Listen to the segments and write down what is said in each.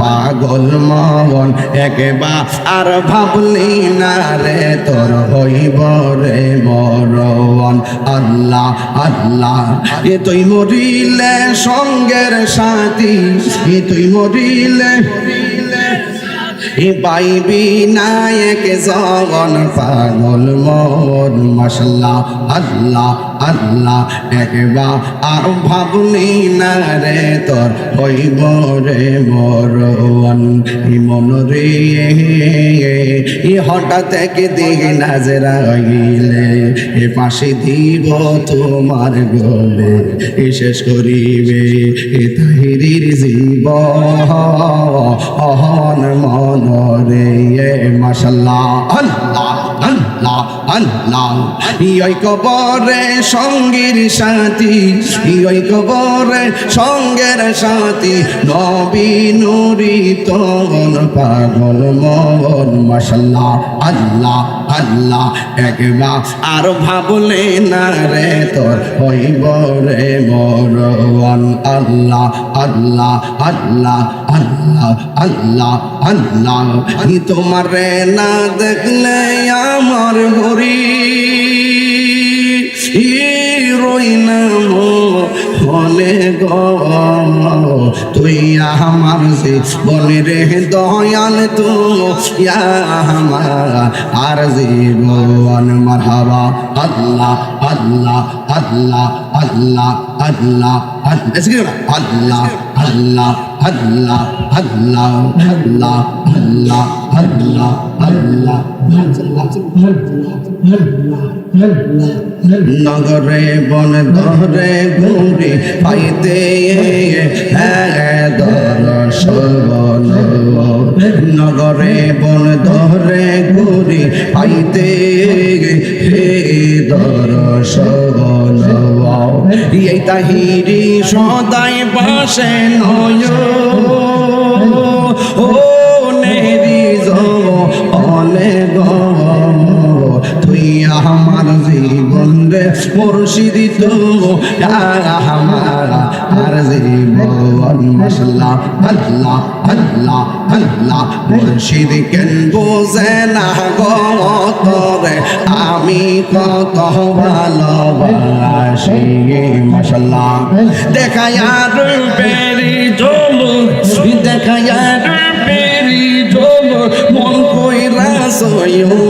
পাগল মন একেবা আর ভাবলি না রে, তোর হইব রে মরণ। আল্লাহ আল্লাহ, এ তুই মরিলে সঙ্গের সাথী, এ তুই মরিলে এ পাইবি নায়ক জগন পাগল মন মশলা আল্লাহ আল্লাহ, একবার আর ভাবলি না রে তোর হইব রে মরণ। মন রে ই হঠাৎ কে দিকে নাজরা গিলে এ পাশে দিব তোমার গলে, এ শেষ করিবে, এ তাহিরির জীব অহন মন। রে এ আল্লাহ আল্লাহ আল্লাহ। ইয় কবরে সঙ্গীর সাথী ইয় কবরে সঙ্গের সাথী। নবী নুরি তন পাগল মন, মাশাল্লাহ, আল্লাহ আল্লাহ। একবার আর ভাবলে না রে তোর, হইব রে মরণ আল্লাহ আল্লাহ আল্লাহ আল্লাহ আল্লাহ আল্লাহ। ই তোমার না দেখলে আমার হরি। রই না ফলে গ। তুই আমার সে বলে রে দয়াল তো। আমার আর জীবন মারহাবা। আল্লাহ আল্লাহ আল্লাহ আল্লাহ আল্লাহ আল্লাহ। আল্লাহ। আল্লাহ আল্লাহ আল্লাহ আল্লাহ আল্লাহ আল্লাহ নগরে বন, ধরে ঘুরে পাইতে দর্শন। নগরে বন, ধরে ঘুরে পাইতে হে দর্শন। এই তাহিরি সদাই বাসে নয়। ও নেরি অলে তুই আমার জীবন রে মুর্শিদি তো আমার আর জীবন মশলা আল্লাহ আল্লাহ আল্লাহ মুর্শিদ কেন বোঝে না গো? আমি কত ভালোবাসি মশলা দেখায়ার বেরি জমুক দেখায়ার বেরি জমুক মন কইরা সয়ু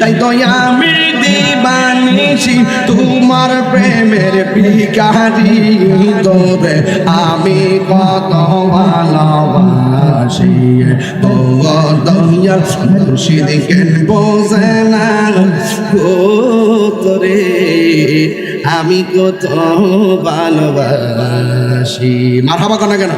তাই তো আমি তোমার প্রেমের পিকারি তোরে আমি কত ভালোবাসি। তো দয়া মুর্শিদ বোঝে না তোরে আমি কত ভালোবাসি। হাবা কেন কেন?